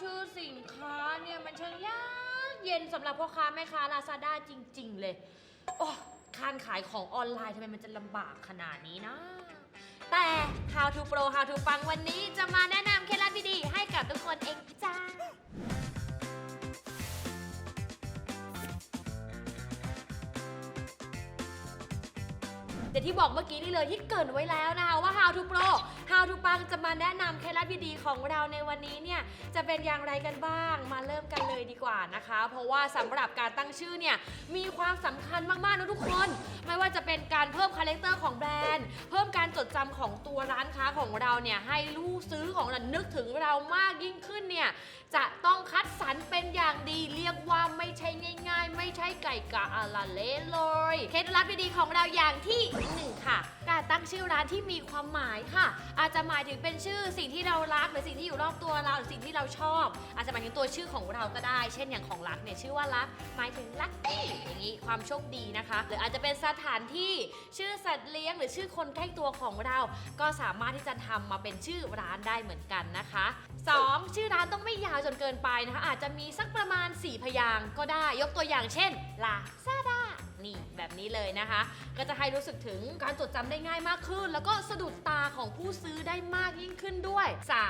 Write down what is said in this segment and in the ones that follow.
ชื่อสินค้าเนี่ยมันช่างยากเย็นสำหรับพ่อค้าแม่ค้าลาซาด้าจริง ๆ เลย โอ้การขายของออนไลน์ทำไมมันจะลำบากขนาดนี้นะ แต่ How to Pro How to ฟังวันนี้จะมาแนะนำเคล็ดลับดีๆให้กับทุกคนเองจ้า เดี๋ยวที่บอกเมื่อกี้นี่เลยที่เกรินไว้แล้วนะคะว่า How to Pro How to ปังจะมาแนะนำเคล็ดลับดีๆของเราในวันนี้เนี่ยจะเป็นอย่างไรกันบ้างมาเริ่มกันเลยดีกว่านะคะ เพราะว่าสำหรับการตั้งชื่อเนี่ยมีความสำคัญมากๆนะทุกคน ไม่ว่าจะเป็นการเพิ่มคาแรคเตอร์ ตัวร้านค้าของเราเนี่ยให้ลูกซื้อของเรานึกถึงเรามากยิ่งขึ้นเนี่ยจะต้องคัดสรรเป็นอย่างดีเรียกว่าไม่ใช่ง่าย ๆ ไม่ใช่ไก่กะอาลาเล่เลยเคล็ดลับดีๆของเราอย่างที่หนึ่งค่ะ การตั้งชื่อร้านที่มีความหมายค่ะ อาจจะหมายถึงเป็นชื่อสิ่งที่เรารักหรือสิ่งที่อยู่รอบตัวเราหรือสิ่งที่เราชอบ อาจจะหมายถึงตัวชื่อของเราก็ได้ เช่นอย่างของรักเนี่ยชื่อว่ารักหมายถึงลัคกี้อย่างนี้ความโชคดีนะคะ หรืออาจจะเป็นสถานที่ชื่อสัตว์เลี้ยง หรือชื่อคนใกล้ตัวของเรา ก็สามารถที่จะทำมาเป็นชื่อร้านได้เหมือนกันนะคะ 2. ชื่อร้านต้องไม่ยาวจนเกินไปนะคะ อาจจะมีสักประมาณ 4 พยางก็ได้ยกตัวอย่างเช่นลาซาดานี่แบบนี้เลยนะคะ ก็จะให้รู้สึกถึงการจดจำได้ง่ายมากขึ้น แล้วก็สะดุดตาของผู้ซื้อได้มากยิ่งขึ้นด้วย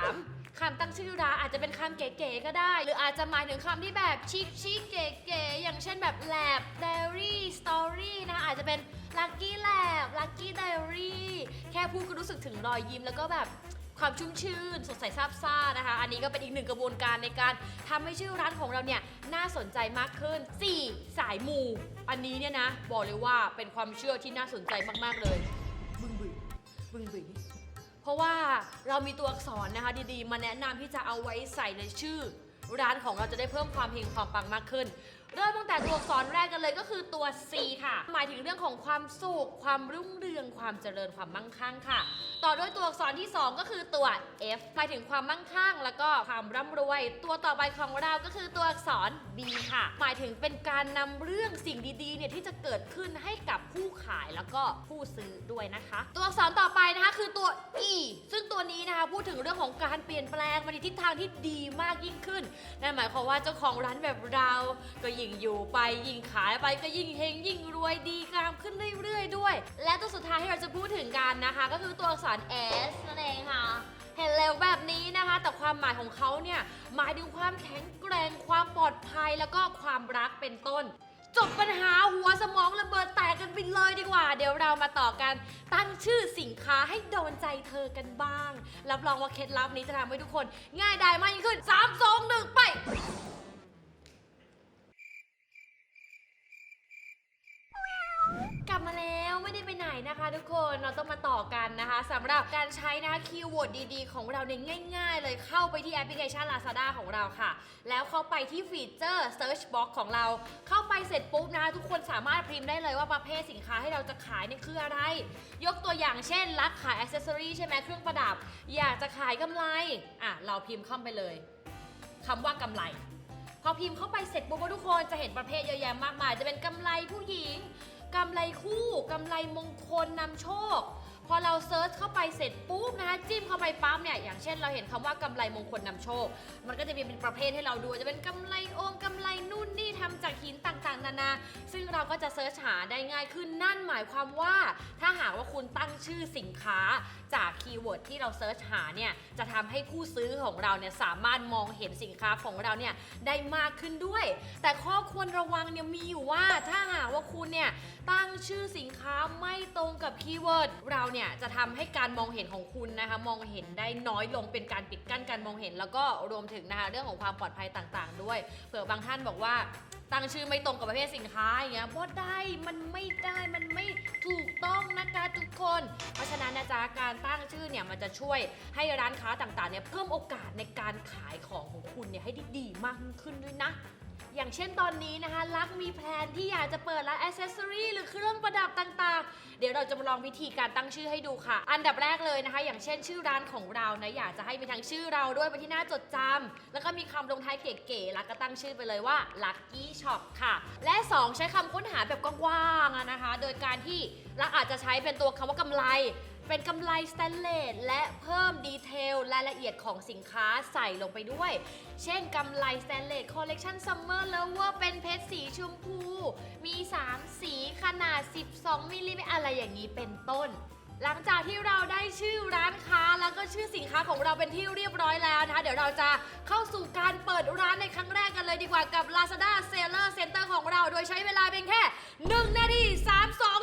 3. คำตั้งชื่อร้านอาจจะเป็นคำเก๋ๆก็ได้ หรืออาจจะหมายถึงคำที่แบบชิคๆเก๋ๆอย่างเช่นแบบ lab diary story นะคะอาจจะเป็น lucky lab lucky diary แค่พูดก็รู้สึกถึงรอยยิ้มแล้วก็แบบความชุ่มชื่น สดใสซาบซ่านะคะ อันนี้ก็เป็นอีกหนึ่งกระบวนการในการทำให้ชื่อร้านของเราเนี่ย น่าสนใจมากขึ้น 4. สายมู อันนี้เนี่ยนะ บอกเลยว่าเป็นความเชื่อที่น่าสนใจมาก ๆ เลย บึงบึงบึงบึงเพราะว่าเรามีตัวอักษรนะคะดีๆ มาแนะนำที่จะเอาไว้ใส่ในชื่อ ร้านของเราจะได้เพิ่มความเฮงความปังมากขึ้น เริ่มตั้งแต่ตัวอักษรแรกกันเลยก็คือตัว C ค่ะ หมายถึงเรื่องของความสุข ความรุ่งเรือง ความเจริญ ความมั่งคั่งค่ะ ต่อด้วยตัวอักษรที่ 2 ก็คือตัว F หมายถึงความมั่งคั่ง แล้วก็ความร่ำรวย ตัวต่อไปของเราก็คือตัวอักษร B ค่ะ หมายถึงเป็นการนำเรื่องสิ่งดีๆเนี่ยที่จะเกิดขึ้นให้กับผู้ขายแล้วก็ผู้ซื้อด้วยนะคะ ตัวอักษรต่อไปนะคะคือตัว E ซึ่งตัวนี้นะคะพูดถึงเรื่องของการเปลี่ยนแปลงมาในทิศทางที่ดีมากยิ่งขึ้น นั่นหมายความว่าเจ้าของร้านแบบเราก็ยิ่งอยู่ไปยิ่งขายไปก็ยิ่งเฮงยิ่งรวยดีงามขึ้นเรื่อยๆ ด้วย และตัวสุดท้ายที่เราจะพูดถึงกันนะคะ ก็คือตัวอักษร S นั่นเองค่ะ เห็นแล้วแบบนี้นะคะ แต่ความหมายของเขาเนี่ยหมายถึงความแข็งแกร่งความปลอดภัยแล้วก็ความรักเป็นต้นจบปัญหาหัวสมองระเบิดแตกกันไปเลยดีกว่า เดี๋ยวเรามาต่อกัน ตั้งชื่อสินค้าให้โดนใจเธอกันบ้าง รับรองว่าเคล็ดลับนี้จะทำให้ทุกคน ง่ายดายมากยิ่งขึ้น 3 2 1 ไป กลับมาแล้วไม่ได้ไปไห นะคะ ทุกคนเราต้องมาต่อกันนะคะสำหรับการใช้นะคะคีย์เวิร์ดดีๆ ของเราเนี่ยง่าย ๆ เลยเข้าไปที่แอปพลิเคชัน Lazada ของเราค่ะ แล้วเข้าไปที่ฟีเจอร์ Search Box ของเรา เข้าไปเสร็จปุ๊บนะคะทุกคนสามารถพิมพ์ได้เลยว่าประเภทสินค้าให้เราจะขายเนี่ยคืออะไร ยกตัวอย่างเช่นรักขายอ c เซสซอรีใช่ไหมเครื่องประดับ อยากจะขายกำไรอะเราพิมพ์เข้าไปเลยคำว่ากำไรพอพิมพ์เข้าไปเสร็จปุ๊บว่าทุกคนจะเห็นประเภทเยอะแยะมากมาย จะเป็นกำไรผู้หญิง กำไรคู่กำไรมงคลนำโชค พอเราเซิร์ชเข้าไปเสร็จปุ๊บนะคะจิ้มเข้าไปปั๊บเนี่ยอย่างเช่นเราเห็นคำว่ากำไรมงคลนำโชค มันก็จะมีเป็นประเภทให้เราดูจะเป็นกำไรองค์กำไรนู่นนี่ทำจากหินต่างๆ นานา ซึ่งเราก็จะเซิร์ชหาได้ง่ายขึ้นนั่นหมายความว่า ถ้าหากว่าคุณตั้งชื่อสินค้าจากคีย์เวิร์ดที่เราเซิร์ชหาเนี่ยจะทำให้ผู้ซื้อของเราเนี่ยสามารถมองเห็นสินค้าของเราเนี่ยได้มากขึ้นด้วย แต่ข้อควรระวังเนี่ยมีอยู่ว่าถ้าหากว่าคุณเนี่ย ตั้งชื่อสินค้าไม่ตรงกับคีย์เวิร์ดเราเนี่ยจะทำให้การมองเห็นของคุณนะคะ มองเห็นได้น้อยลงเป็นการปิดกั้นการมองเห็น แล้วก็รวมถึงนะคะเรื่องของความปลอดภัยต่างๆ ด้วยเผื่อบางท่านบอกว่าตั้งชื่อไม่ตรงกับประเภทสินค้าอย่างเงี้ยว่าได้มันไม่ได้มันไม่ถูกต้องนะคะทุกคน เพราะฉะนั้นนะจ๊ะการตั้งชื่อเนี่ยมันจะช่วยให้ร้านค้าต่างๆเนี่ยเพิ่มโอกาสในการขายของของคุณเนี่ยให้ด้ดีมากขึ้นด้วยนะ อย่างเช่นตอนนี้นะคะลักมีแพลนที่อยากจะเปิดร้านอ c เซสซอรีหรือเครื่องประดับต่างๆ เดี๋ยวเราจะมาลองวิธีการตั้งชื่อให้ดูค่ะ อันดับแรกเลยนะคะ อย่างเช่นชื่อร้านของเรานะอยากจะให้มีทั้งชื่อเราด้วยไปที่หน่าจดจำแล้วก็มีคำลงท้ายเก๋ๆแล้วก็ตั้งชื่อไปเลยว่า Lucky Shop ค่ะ และ2ใช้คำค้นหาแบบกว้างๆอะนะคะ โดยการที่ลักอาจจะใช้เป็นตัวคำว่ากำไร เป็นกำไรสแตนเลสและเพิ่มดีเทลและายละเอียดของสินค้าใส่ลงไปด้วย เช่นกำไลสแตนเลสคอลเล t ชันซัมเมอร์เลเวอร์เป็นเพชรสีชมพู มี 3 สีขนาด 12มิลลิเมตรอะไรอย่างนี้เป็นต้นหลังจากที่เราได้ชื่อร้านค้าแล้วก็ชื่อสินค้าของเราเป็นที่เรียบร้อยแล้วนะคะ เดี๋ยวเราจะเข้าสู่การเปิดร้านในครั้งแรกกันเลยดีกว่ากับ Lazada Seller Center ของเรา โดยใช้เวลาเพียงแค่ 1 นาที 3 2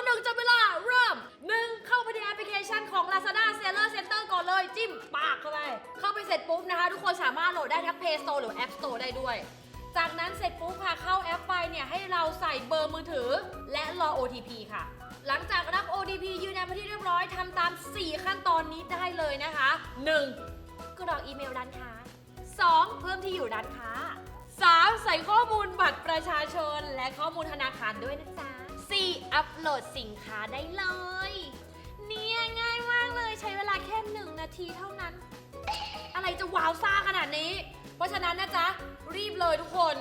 Lazada Seller Center ก่อนเลย จิ้มปากเข้าไป เข้าไปเสร็จปุ๊บนะคะ ทุกคนสามารถโหลดได้ทั้ง Play Store หรือ App Store ได้ด้วย จากนั้นเสร็จปุ๊บค่ะเข้าแอปไปเนี่ยให้เราใส่เบอร์มือถือ และรอ OTP ค่ะ หลังจากรับ OTP ยืนยันไปที่เรียบร้อยทำตาม 4 ขั้นตอนนี้ได้เลยนะคะ 1. กรอกอีเมลร้านค้า 2. เพิ่มที่อยู่ร้านค้า 3. ใส่ข้อมูลบัตรประชาชน และข้อมูลธนาคารด้วยนะจ๊ะ 4. อัปโหลดสินค้าได้เลย นาทีเท่านั้น อะไรจะว้าวซ่าขนาดนี้ เพราะฉะนั้นนะจ๊ะ รีบเลยทุกคน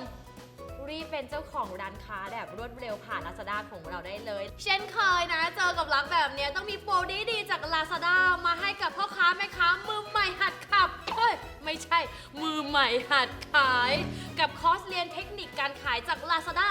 รีบเป็นเจ้าของร้านค้าแบบรวดเร็วผ่าน Lazada ของเราได้เลย เช่นเคยนะ เจอกับรักแบบเนี้ยต้องมีโปรดีๆจาก Lazada มาให้กับพ่อค้าแม่ค้ามือใหม่หัดขับ เฮ้ย ไม่ใช่ มือใหม่หัดขาย กับคอร์สเรียนเทคนิคการขายจาก Lazada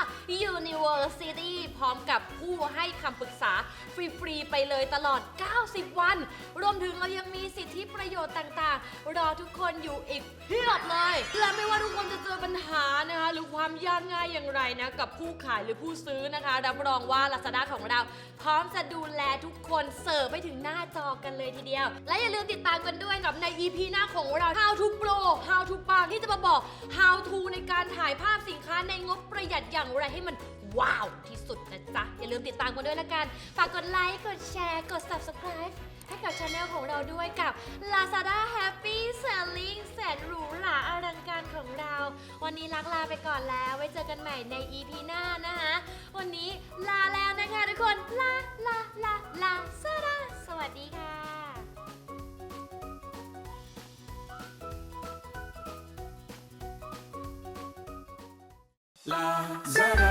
University พร้อมกับผู้ให้คำปรึกษาฟรี ๆ ไปเลยตลอด 90 วัน รวมถึงเรายังมีสิทธิประโยชน์ต่างๆ รอทุกคนอยู่อีกเพียบเลย และไม่ว่าทุกคนจะเจอปัญหานะคะ หรือความยากง่ายอย่างไรนะกับผู้ขายหรือผู้ซื้อนะคะ รับรองว่า Lazada ของเรา พร้อมจะดูแลทุกคนเสิร์ฟไปถึงหน้าจอกันเลยทีเดียว และอย่าลืมติดตามกันด้วยกับใน EP หน้าของเรา How to Pro How to ปังที่จะมาบอก How to ในการถ่ายภาพสินค้าในงบประหยัดอย่างไรให้มันว้าวที่สุดนะจ๊ะ อย่าลืมติดตามกันด้วยละกัน ฝากกดไลค์ กดแชร์ กด subscribe ให้กับช anel ของเราด้วยกับ Lazada Happy Selling แสนหรูหราอลังการของเรา วันนี้ลักลาไปก่อนแล้ว ไว้เจอกันใหม่ใน EP หน้านะคะ วันนี้ลา Lazada